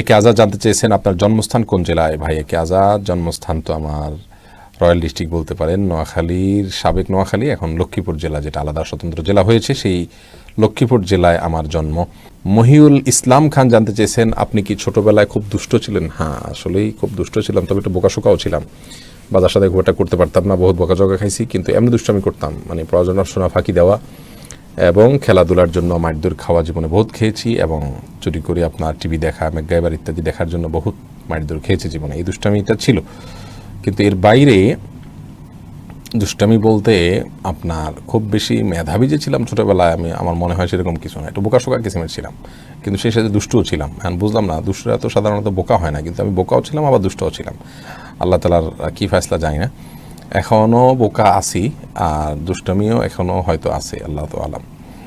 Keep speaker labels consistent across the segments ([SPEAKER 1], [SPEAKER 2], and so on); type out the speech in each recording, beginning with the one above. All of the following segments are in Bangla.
[SPEAKER 1] একে আজাদ জানতে চেয়েছেন আপনার জন্মস্থান কোন জেলায়? ভাই, একে আজাদ, জন্মস্থান তো আমার রয়্যাল ডিস্ট্রিক্ট বলতে পারেন, নোয়াখালীর সাবেক নোয়াখালী, এখন লক্ষ্মীপুর জেলা, যেটা আলাদা স্বতন্ত্র জেলা হয়েছে, সেই লক্ষ্মীপুর জেলায় আমার জন্ম। মহিউল ইসলাম খান জানতে চেয়েছেন, আপনি কি ছোটবেলায় খুব দুষ্ট ছিলেন? হ্যাঁ আসলেই খুব দুষ্ট ছিলাম, তবে একটু বোকাশোকাও ছিলাম। বাজার সাথে একটা করতে পারতাম না, বহুত বকাঝকা খাইছি, কিন্তু এমনি দুষ্ট আমি করতাম মানে পড়াশোনা ফাঁকি দেওয়া। এবং খেলাধুলার জন্য মাইরদুর খাওয়া জীবনে বহুত খেয়েছি এবং চুরি করে আপনার টিভি দেখা মেঘগাইবার ইত্যাদি দেখার জন্য বহুত মাইরদুর খেয়েছি জীবনে। এই দুষ্টামিটা ছিল। কিন্তু এর বাইরে দুষ্টামি বলতে আপনার খুব বেশি মেধাবী যে ছিলাম ছোটোবেলায় আমি, আমার মনে হয় সেরকম কিছু না। একটু বোকাশোকা কিসিমের ছিলাম। কিন্তু সেই সাথে দুষ্টও ছিলাম। এখন বুঝলাম না, দুষ্টরা তো সাধারণত বোকা হয় না, কিন্তু আমি বোকাও ছিলাম, আবার দুষ্টও ছিলাম। আল্লাহ তালার কী ফেসলা জানি না। এখনও বোকা আছি আর দুষ্টামিও এখনও হয়তো আছে, আল্লাহ তো আলাম।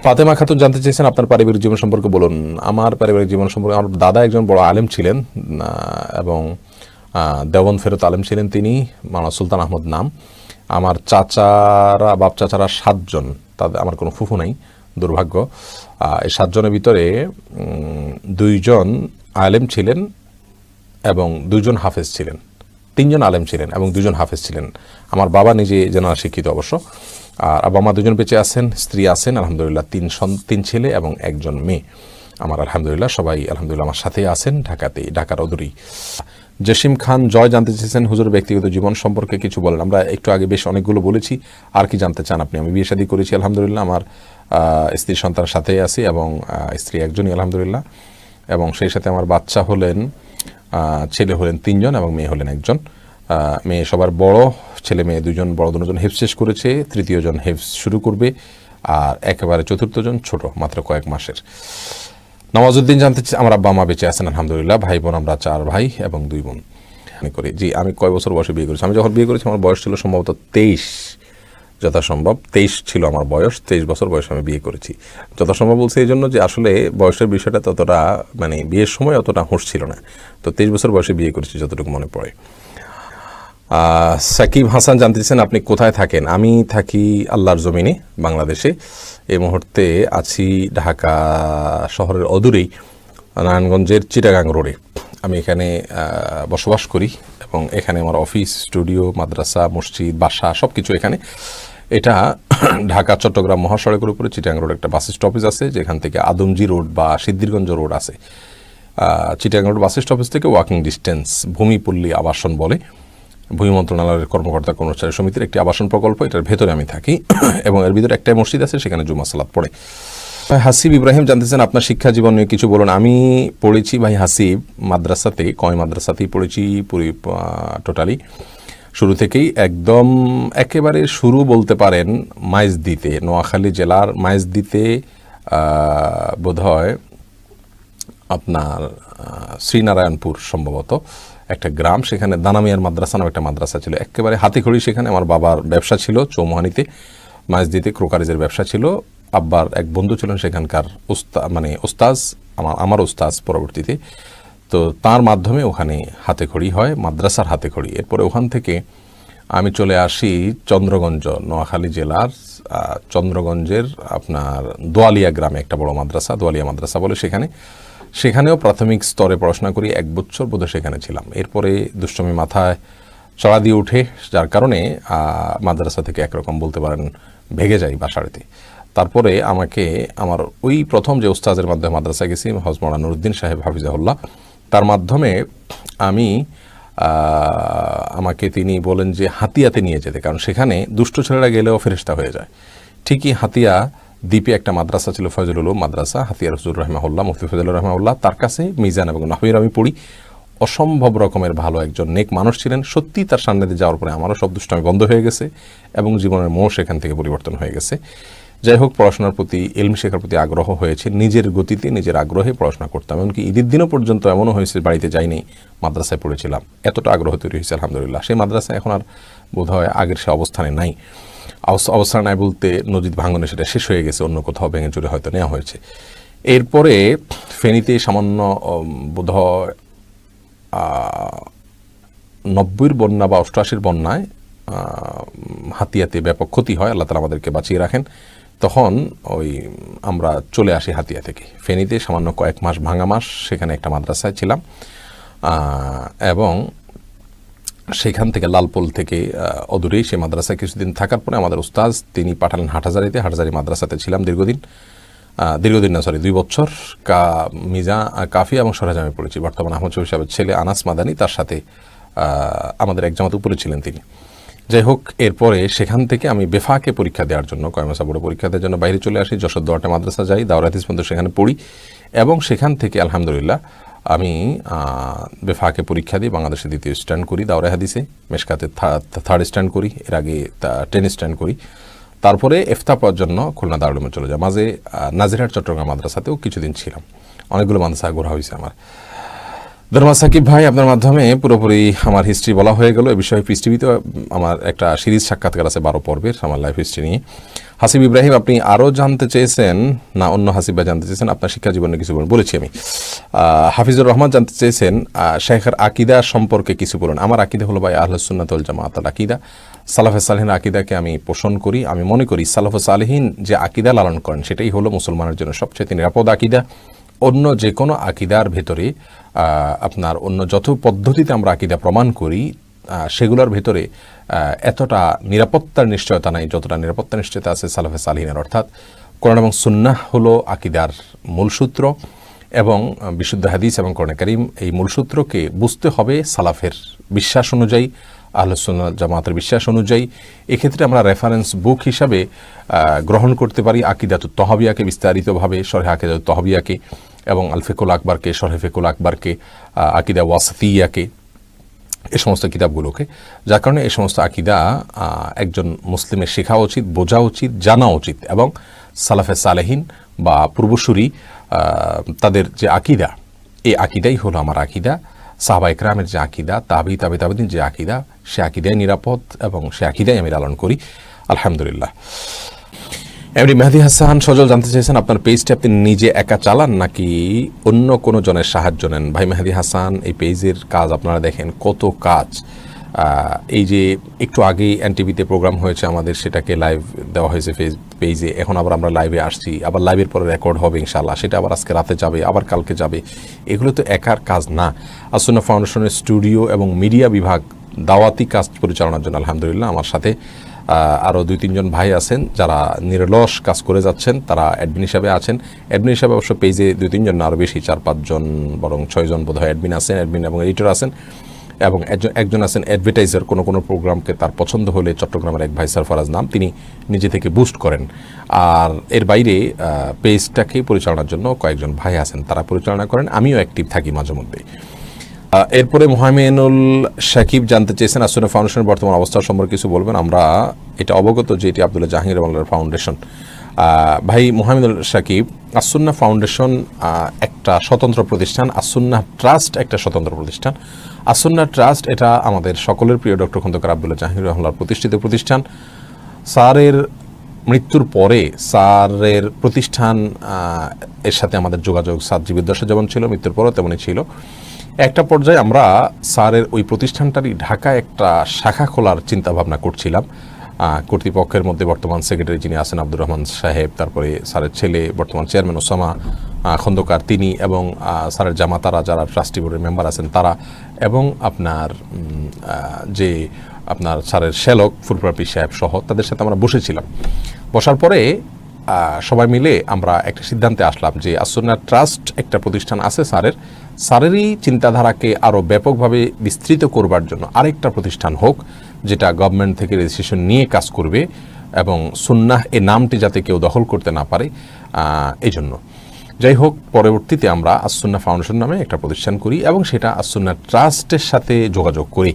[SPEAKER 1] ফাতেমা খাতুন জানতে চেয়েছেন, আপনার পারিবারিক জীবন সম্পর্কে বলুন। আমার পারিবারিক জীবন সম্পর্কে আমার দাদা একজন বড় আলেম ছিলেন এবং দেওবন ফেরত আলেম ছিলেন তিনি মানা সুলতান আহমদ নাম। আমার চাচারা, বাপ চাচারা সাতজন, তাদের আমার কোনো ফুফু নাই, দুর্ভাগ্য। এই সাতজনের ভিতরে দুইজন আলেম ছিলেন এবং দুজন হাফেজ ছিলেন। তিনজন আলেম ছিলেন এবং দুজন হাফেজ ছিলেন। আমার বাবা নিজে যেন শিক্ষিত অবশ্য। আর আব্বা মা দুজন বেঁচে আছেন, স্ত্রী আছেন, আলহামদুলিল্লাহ তিন তিন ছেলে এবং একজন মেয়ে। আমার আলহামদুলিল্লাহ সবাই আলহামদুলিল্লাহ আমার সাথে আছেন ঢাকাতে, ঢাকার অদূরেই। জসিম খান জয় জানতে চেয়েছেন, হুজুর ব্যক্তিগত জীবন সম্পর্কে কিছু বলেন। আমরা একটু আগে বেশ অনেকগুলো বলেছি, আর কি জানতে চান আপনি? আমি বিয়ে শাদী করেছি, আলহামদুলিল্লাহ। আমার স্ত্রী সন্তানের সাথে আছি এবং স্ত্রী একজনই, আলহামদুলিল্লাহ। এবং সেই সাথে আমার বাচ্চা হলেন ছেলে হলেন তিনজন এবং মেয়ে হলেন একজন। মেয়ে সবার বড়, ছেলে মেয়ে দুজন, বড় দুজন হেফ শেষ করেছে তৃতীয়জন হেফ শুরু করবে, আর একেবারে চতুর্থজন ছোট, মাত্র কয়েক মাসের। নওয়াজুদ্দিন জানতে আমার আব্বা মা বেঁচে আছেন, আলহামদুলিল্লাহ, ভাই বোন আমরা চার ভাই এবং দুই বোন। করি। জি, আমি কয় বছর বয়সে বিয়ে করেছি? আমি যখন বিয়ে করেছি, আমার বয়স ছিল সম্ভবত তেইশ। যথাসম্ভব, তেইশ ছিল আমার বয়স, তেইশ বছর বয়সে আমি বিয়ে করেছি। যথাসম্ভব বলছি এই জন্য যে আসলে বয়সের বিষয়টা ততটা মানে বিয়ের সময় অতটা হুঁশ ছিল না। তো তেইশ বছর বয়সে বিয়ে করেছি যতটুকু মনে পড়ে। সাকিব হাসান জানতে আপনি কোথায় থাকেন? আমি থাকি আল্লাহর জমিনে, বাংলাদেশে। এই মুহূর্তে আছি ঢাকা শহরের অদূরেই, নারায়ণগঞ্জের চিটাগাং রোডে। আমি এখানে বসবাস করি এবং এখানে আমার অফিস, স্টুডিও, মাদ্রাসা, মসজিদ, বাসা সব কিছু এখানে। এটা ঢাকা, চট্টগ্রাম, মহাসড়কের উপরে, চিটাগাং রোড একটা বাস স্টপেজ আছে, যেখান থেকে আদমজি রোড বা সিদ্ধিরগঞ্জ রোড আছে। চিটাগাং রোড বাস স্টপেজ থেকে ওয়াকিং ডিস্টেন্স, ভূমিপল্লী আবাসন বলে। ভূমি মন্ত্রণালয়ের কর্মকর্তা কর্মচারী সমিতির একটি আবাসন প্রকল্প, এটার ভেতরে আমি থাকি। এবং এর ভিতরে একটাই মসজিদ আছে, সেখানে জুমা সালাত পড়ে। ভাই, হাসিব ইব্রাহিম জানতেছেন, আপনার শিক্ষা জীবন নিয়ে কিছু বলুন। আমি পড়েছি ভাই হাসিব মাদ্রাসাতে, কয় মাদ্রাসাতেই পড়েছি পুরি টোটালি শুরু থেকেই একদম একেবারে শুরু বলতে পারেন মাইজদিতে, নোয়াখালী জেলার মাইজদিতে বোধ হয় আপনার শ্রীনারায়ণপুর সম্ভবত একটা গ্রাম। সেখানে দানামিয়ার মাদ্রাসা নামে একটা মাদ্রাসা ছিল। একেবারে হাতিখড়ি সেখানে আমার বাবার ব্যবসা ছিল, চৌমোহানিতে। মাঝদিতে ক্রোকারিজের ব্যবসা ছিল। আব্বার এক বন্ধু ছিলেন সেখানকার উস্তা মানে ওস্তাজ আমার আমার ওস্তাজ পরবর্তীতে। তো তার মাধ্যমে ওখানে হাতেখড়ি হয়, মাদ্রাসার হাতেখড়ি। এরপরে ওখান থেকে আমি চলে আসি চন্দ্রগঞ্জ, নোয়াখালী জেলার চন্দ্রগঞ্জের আপনার দোয়ালিয়া গ্রামে একটা বড় মাদ্রাসা, দোয়ালিয়া মাদ্রাসা বলে সেখানে। সেখানেও প্রাথমিক স্তরে পড়াশোনা করি, এক বছর বোধহয় সেখানে ছিলাম। এরপরে দুষ্টমি মাথায় চড়া দিয়ে উঠে, যার কারণে মাদ্রাসা থেকে একরকম বলতে পারেন ভেগে যাই বাসাড়িতে তারপরে আমাকে আমার ওই প্রথম যে উস্তাজের মাধ্যমে মাদ্রাসা গেছি হজমরা নুরুদ্দিন সাহেব হাফিজাহুল্লাহ, তার মাধ্যমে আমি আমাকে তিনি বলেন যে হাতিয়াতে নিয়ে যেতে, কারণ সেখানে দুষ্ট ছেলেরা গেলেও ফেরিস্তা হয়ে যায়। ঠিকই হাতিয়া দ্বীপে একটা মাদ্রাসা ছিল ফজল মাদ্রাসা, হাতিয়া রসুল রহমাউল্লাহ মুফতি ফজল রহমাউল্লাহ তার কাছে মিজান এবং নাহবির আমি পড়ি। অসম্ভব রকমের ভালো একজন নেক মানুষ ছিলেন, সত্যি তার সান্নিধ্যে যাওয়ার পরে আমারও সব দুষ্টামি বন্ধ হয়ে গেছে এবং জীবনের মোহ সেখান থেকে পরিবর্তন হয়ে গেছে। যাই হোক পড়াশোনার প্রতি, এলম শেখার প্রতি আগ্রহ হয়েছে। নিজের গতিতে, নিজের আগ্রহে পড়াশোনা করতাম। এমনকি ঈদের দিনও পর্যন্ত এমনও হয়েছে, বাড়িতে যাইনি, মাদ্রাসায় পড়েছিলাম। এতটা আগ্রহ তৈরি হয়েছে, আলহামদুলিল্লাহ। সেই মাদ্রাসা এখন আর বোধ হয় আগের সে অবস্থানে নাই। অবস- অবস্থান নাই বলতে নদীর ভাঙনে সেটা শেষ হয়ে গেছে, অন্য কোথাও ভেঙে চুরে হয়তো নেওয়া হয়েছে। এরপরে ফেনীতে সামান্য বোধ নব্বইয়ের বন্যা বা অষ্টআশির বন্যায় হাতিয়াতে ব্যাপক ক্ষতি হয়। আল্লাহ তালা আমাদেরকে বাঁচিয়ে রাখেন। তখন ওই আমরা চলে আসি হাতিয়া থেকে। ফেনীতে সামান্য কয়েক মাস ভাঙা মাস, সেখানে একটা মাদ্রাসায় ছিলাম। এবং সেখান থেকে লালপোল থেকে অদূরেই সে মাদ্রাসায় কিছুদিন থাকার পরে আমাদের উস্তাজ তিনি পাঠালেন হাটহাজারিতে। হাটহাজারি মাদ্রাসাতে ছিলাম দীর্ঘদিন। দীর্ঘদিন না সরি দুই বছর। কা, মিজা, কাফি এবং সরাজামে পড়েছি। বর্তমান আহমদ সাহেবের ছেলে আনাস মাদানি, তার সাথে আমাদের এক জামাত উপরে ছিলেন তিনি। যাই হোক এরপরে সেখান থেকে আমি বেফাকে পরীক্ষা দেওয়ার জন্য, কয়মাসা বোর্ডে পরীক্ষা দেওয়ার জন্য বাইরে চলে আসি, যশোর দোয়াটা মাদ্রাসা যাই দাওরাতিস পর্যন্ত সেখানে পড়ি। এবং সেখান থেকে, আলহামদুলিল্লাহ, আমি বেফাকে পরীক্ষা দিই বাংলাদেশে দ্বিতীয় স্ট্যান্ড করি দাওরা হাদিসে, মেশকাতে থার্ড স্ট্যান্ড করি, এর আগে টেন স্ট্যান্ড করি। তারপরে এফতা পাওয়ার জন্য খুলনা দারুলমে চলে যায় মাঝে নাজিরহাট, চট্টগ্রাম মাদ্রাসাতেও কিছুদিন ছিলাম। অনেকগুলো মাদ্রাসা ঘোরা হয়েছে আমার। ধর্মা সাকিব ভাই, আপনার মাধ্যমে পুরোপুরি আমার হিস্ট্রি বলা হয়ে গেল। এ বিষয়ে পিস টিভিতে আমার একটা সিরিজ সাক্ষাৎকার আছে বারো পর্বের আমার লাইফ হিস্ট্রি নিয়ে। হাসিব ইব্রাহিম, আপনি আরও জানতে চেয়েছেন? না, অন্য হাসিব ভাই জানতে চেয়েছেন, আপনার শিক্ষা জীবনে কিছু বলুন। বলেছি আমি। হাফিজুর রহমান জানতে চেয়েছেন শেখের আকিদা সম্পর্কে কিছু বলুন। আমার আকিদা হলো ভাই আহলসুন্নাতল জামাত আল আকিদা। সালাফে সালহিন আকিদাকে আমি পোষণ করি। আমি মনে করি সালাফে সালহিন যে আকিদা লালন করেন, সেটাই হলো মুসলমানের জন্য সবচেয়ে নিরাপদ আকিদা। অন্য যে কোনো আকিদার ভেতরে আপনার অন্য যত পদ্ধতিতে আমরা আকিদা প্রমাণ করি সেগুলোর ভেতরে এতটা নিরাপত্তার নিশ্চয়তা নাই, যতটা নিরাপত্তা নিশ্চয়তা আছে সালাফে সালহিনের। অর্থাৎ কোরআন এবং সুন্নাহ হলো আকিদার মূলসূত্র এবং বিশুদ্ধ হাদিস এবং কোরআন করিম এই মূলসূত্রকে বুঝতে হবে সালাফের বিশ্বাস অনুযায়ী। আহলসুন্নাহ জামাতের বিশ্বাস অনুযায়ী, এক্ষেত্রে আমরা রেফারেন্স বুক হিসাবে গ্রহণ করতে পারি আকিদাতুত তহবিয়াকে বিস্তারিতভাবে, সরহে আকিদাতুত তহবিয়াকে এবং আলফেকুল আকবরকে, সরহে ফেকুল আকবরকে আকিদা ওয়াসফিয়াকে, এ সমস্ত কিতাবগুলোকে। যার কারণে এই সমস্ত আকিদা একজন মুসলিমের শেখা উচিত, বোঝা উচিত, জানা উচিত এবং সালাফে সালেহীন বা পূর্বসূরি তাদের যে আকিদা, এই আকিদাই হলো আমার আকিদা। সাহাবা ইকরামের যে আকিদা, তাবি তাবি তাবিদিন যে আকিদা, সে আকিদাই নিরাপদ এবং সে আকিদাই আমি লালন করি। আলহামদুলিল্লাহ। এমনি মেহাদি হাসান, সজল, জানতে চাইছেন আপনার পেজটি আপনি নিজে একা চালান নাকি অন্য কোনো জনের সাহায্য নেন? ভাই মেহাদি হাসান, এই পেজের কাজ আপনারা দেখেন কত কাজ। এই যে একটু আগেই এনটিভিতে প্রোগ্রাম হয়েছে আমাদের, সেটাকে লাইভ দেওয়া হয়েছে ফেস পেজে এখন আবার আমরা লাইভে আসছি। আবার লাইভের পরে রেকর্ড হবে ইনশাল্লাহ সেটা আবার আজকে রাতে যাবে, আবার কালকে যাবে। এগুলো তো একার কাজ না। আসুনা ফাউন্ডেশনের স্টুডিও এবং মিডিয়া বিভাগ দাওয়াতি কাজ পরিচালনার জন্য আলহামদুলিল্লাহ আমার সাথে আরও দুই, তিনজন ভাই আছেন যারা নিরলস কাজ করে যাচ্ছেন, তারা অ্যাডমিন হিসাবে আছেন। অ্যাডমিন হিসাবে অবশ্য পেজে দুই, তিনজন আরও বেশি, চার, পাঁচজন, বরং ছয়জন বোধ হয় অ্যাডমিন আছেন অ্যাডমিন এবং এডিটর আছেন। এবং একজন একজন আছেন অ্যাডভার্টাইজার কোনো কোনো প্রোগ্রামকে তার পছন্দ হলে চট্টগ্রামের এক ভাই সরফরাজ নাম, তিনি নিজে থেকে বুস্ট করেন। আর এর বাইরে পেজটাকে পরিচালনার জন্য কয়েকজন ভাই আছেন, তারা পরিচালনা করেন। আমিও অ্যাক্টিভ থাকি মাঝে মধ্যে। এরপরে মোহামেনুল সাকিব জানতে চেয়েছেন আসুনা ফাউন্ডেশনের বর্তমান অবস্থা সম্পর্কে কিছু বলবেন। আমরা এটা অবগত যে এটি আবদুল্লাহ জাহাঙ্গীর বাংলার ফাউন্ডেশন ভাই মোহামেদুল সাকিব, আসুন্না ফাউন্ডেশন একটা স্বতন্ত্র প্রতিষ্ঠান, আসুন্না ট্রাস্ট একটা স্বতন্ত্র প্রতিষ্ঠান। আসুন্না ট্রাস্ট, এটা আমাদের সকলের প্রিয় ডক্টর খন্দকার আবদুল্লাহ জাহাঙ্গীর রহমার প্রতিষ্ঠিত প্রতিষ্ঠান। স্যারের মৃত্যুর পরে স্যারের প্রতিষ্ঠান এর সাথে আমাদের যোগাযোগ স্যার জীবিদ্দশা যেমন ছিল, মৃত্যুর পরও তেমনই ছিল। একটা পর্যায়ে আমরা স্যারের ওই প্রতিষ্ঠানটারই ঢাকা একটা শাখা খোলার চিন্তাভাবনা করছিলাম। কর্তৃপক্ষের মধ্যে বর্তমান সেক্রেটারি যিনি আছেন আব্দুর রহমান সাহেব, তারপরে স্যারের ছেলে, বর্তমান চেয়ারম্যান ওসামা খন্দকার তিনি এবং স্যারের জামাতারা যারা ট্রাস্টি বোর্ডের মেম্বার আছেন তারা এবং আপনার যে আপনার স্যারের শ্যালক ফুলপ্রাপি সাহেব সহ তাদের সাথে আমরা বসেছিলাম। বসার পরে সবাই মিলে আমরা একটা সিদ্ধান্তে আসলাম যে আসন্না ট্রাস্ট একটা প্রতিষ্ঠান আছে স্যারের, স্যারেরই চিন্তাধারাকে আরও ব্যাপকভাবে বিস্তৃত করবার জন্য আরেকটা প্রতিষ্ঠান হোক যেটা গভর্নমেন্ট থেকে রেজিস্ট্রেশন নিয়ে কাজ করবে এবং সুন্নাহ এ নামটি যাতে কেউ দখল করতে না পারে এই জন্য যাই হোক, পরবর্তীতে আমরা আসুন্না ফাউন্ডেশন নামে একটা প্রতিষ্ঠান করি এবং সেটা আসুন্না ট্রাস্টের সাথে যোগাযোগ করি।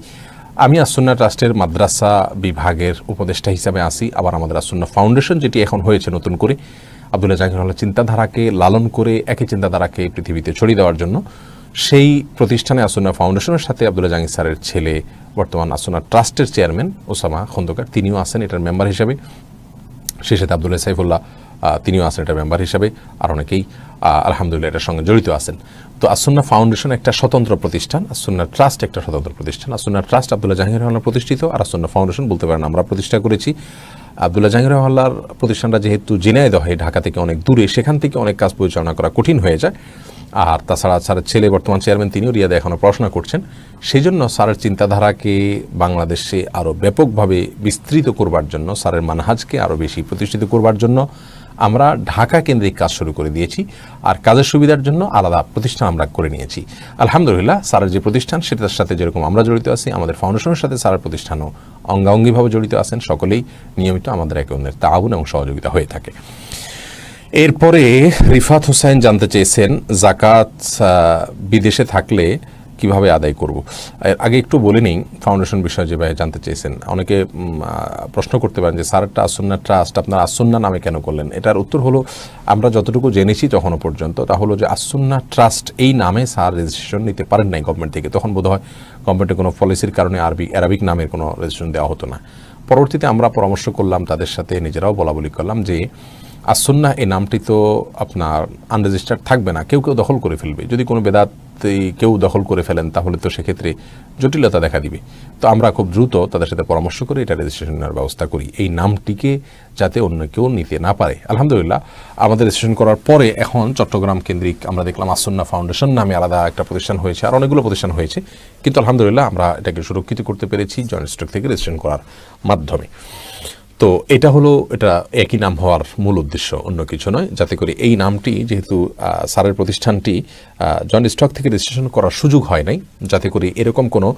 [SPEAKER 1] আমি আসুন্না ট্রাস্টের মাদ্রাসা বিভাগের উপদেষ্টা হিসাবে আসি আবার আমাদের আসুন্না ফাউন্ডেশন যেটি এখন হয়েছে নতুন করে, আবদুল্লাহ জাহাঙ্গীর চিন্তাধারাকে লালন করে একই চিন্তাধারাকে পৃথিবীতে ছড়িয়ে দেওয়ার জন্য। সেই প্রতিষ্ঠানে আসুন্না ফাউন্ডেশনের সাথে আবদুল্লাহ জাহাঙ্গীর স্যারের ছেলে বর্তমান আসুন্না ট্রাস্টের চেয়ারম্যান ওসামা খন্দকার, তিনিও আছেন এটার মেম্বার হিসাবে। সাথে আবদুল্লাহ সাইফুল্লাহ তিনিও আছেন এটার মেম্বার হিসাবে, আর অনেকেই আলহামদুলিল্লাহ এটার সঙ্গে জড়িত আছেন। তো আসুন্না ফাউন্ডেশন একটা স্বতন্ত্র প্রতিষ্ঠান, আসুন্না ট্রাস্ট একটা স্বতন্ত্র প্রতিষ্ঠান। আসুন্না ট্রাস্ট আবদুল্লাহ জাহাঙ্গীর রহমান প্রতিষ্ঠিত, আর আসুন্না ফাউন্ডেশন বলতে পারেন আমরা প্রতিষ্ঠা করেছি। আবদুল্লাহ জাহাঙ্গীর রহমাল্লার প্রতিষ্ঠানটা যেহেতু হয় ঢাকা থেকে অনেক দূরে, সেখান থেকে অনেক কাজ পরিচালনা করা কঠিন হয়ে যায়। আর তাছাড়া স্যারের ছেলে বর্তমান চেয়ারম্যান তিনিও রিয়াদে এখনও পড়াশোনা করছেন। সেই জন্য স্যারের চিন্তাধারাকে বাংলাদেশে আরও ব্যাপকভাবে বিস্তৃত করবার জন্য, স্যারের মানহাজকে আরও বেশি প্রতিষ্ঠিত করবার জন্য আমরা ঢাকা কেন্দ্রিক কাজ শুরু করে দিয়েছি। আর কাজের সুবিধার জন্য আলাদা প্রতিষ্ঠান আমরা করে নিয়েছি। আলহামদুলিল্লাহ, স্যারের যে প্রতিষ্ঠান, সেটার সাথে যেরকম আমরা জড়িত আছি, আমাদের ফাউন্ডেশনের সাথে স্যারের প্রতিষ্ঠানও অঙ্গাঙ্গিভাবে জড়িত আছেন, সকলেই নিয়মিত আমাদের একে অন্যের তাহবন এবং সহযোগিতা হয়ে থাকে। এরপরে রিফাত হোসেন জানতে চেয়েছেন, জাকাত বিদেশে থাকলে কীভাবে আদায় করব। আগে একটু বলে নিই ফাউন্ডেশন বিষয়ে যে ভাই জানতে চেয়েছেন অনেকে প্রশ্ন করতে পারেন যে স্যারটা আসন্না ট্রাস্ট আপনার আসন্না নামে কেন করলেন? এটার উত্তর হলো, আমরা যতটুকু জেনেছি তখনও পর্যন্ত, তা হলো যে, আসন্না ট্রাস্ট এই নামে স্যার রেজিস্ট্রেশন নিতে পারেন নাই গভর্নমেন্ট থেকে। তখন বোধহয় গভর্নমেন্টের কোনো পলিসির কারণে আরবি অ্যারাবিক নামের কোনো রেজিস্ট্রেশন দেওয়া হতো না। পরবর্তীতে আমরা পরামর্শ করলাম, তাদের সাথে নিজেরাও বলা বলি করলাম যে, আসন্না এই নামটি তো আপনার আনরেজিস্টার্ড থাকবে না, কেউ কেউ দখল করে ফেলবে। যদি কোনো বেদাত কেউ দখল করে ফেলেন, তাহলে তো সেক্ষেত্রে জটিলতা দেখা দিবে। তো আমরা খুব দ্রুত তাদের সাথে পরামর্শ করে এটা রেজিস্ট্রেশন নেওয়ার ব্যবস্থা করি। এই নামটিকে যাতে অন্য কেউ নিতে না পারে। আলহামদুলিল্লাহ, আমাদের রেজিস্ট্রেশন করার পরে এখন চট্টগ্রাম কেন্দ্রিক আমরা দেখলাম আসন্না ফাউন্ডেশন নামে আলাদা একটা প্রতিষ্ঠান হয়েছে, আর অনেকগুলো প্রতিষ্ঠান হয়েছে। কিন্তু আলহামদুলিল্লাহ আমরা এটাকে সুরক্ষিত করতে পেরেছি, জয়েন্ট স্টক থেকে রেজিস্ট্রেশন করার মাধ্যমে। তো এটা হলো, এটা একই নাম হওয়ার মূল উদ্দেশ্য, অন্য কিছু নয়। যাতে করে এই নামটি যেহেতু সারের প্রতিষ্ঠানটি জন স্টক থেকে রেজিস্ট্রেশন করার সুযোগ হয় নাই, যাতে করে এরকম কোনো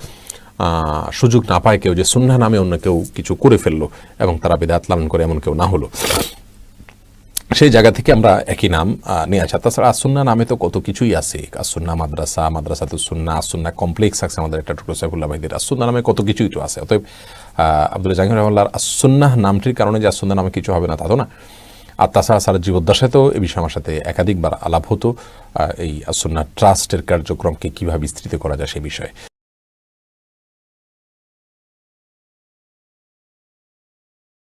[SPEAKER 1] সুযোগ না পায় কেউ যে সুন্না নামে অন্য কেউ কিছু করে ফেলল এবং তারা বেদাত লালন করে এমন কেউ না হলো। সেই জায়গা থেকে আমরা একই নাম নিয়ে আসা। তাছাড়া আসুন্না নামে তো কত কিছুই আছে। আসুন্না মাদ্রাসা মাদ্রাসা তো সুন্না, আসুন্না কমপ্লেক্স আছে আমাদের একটা টুকরো সাইফুল্লাহ ভাইদের আসুন্না নামে কত কিছুই তো আছে। অতএব আব্দুল জাহির রহমাল্লার আসুন্না নামটির কারণে যে আসুন্না নামে কিছু হবে না, তা তো না। আর তাছাড়া সারা স্যার জীবদ্দশাতেও এ বিষয়ে আমার সাথে একাধিকবার আলাপ হতো এই আসুন্না ট্রাস্টের কার্যক্রমকে কীভাবে বিস্তৃত করা যায় সে বিষয়ে।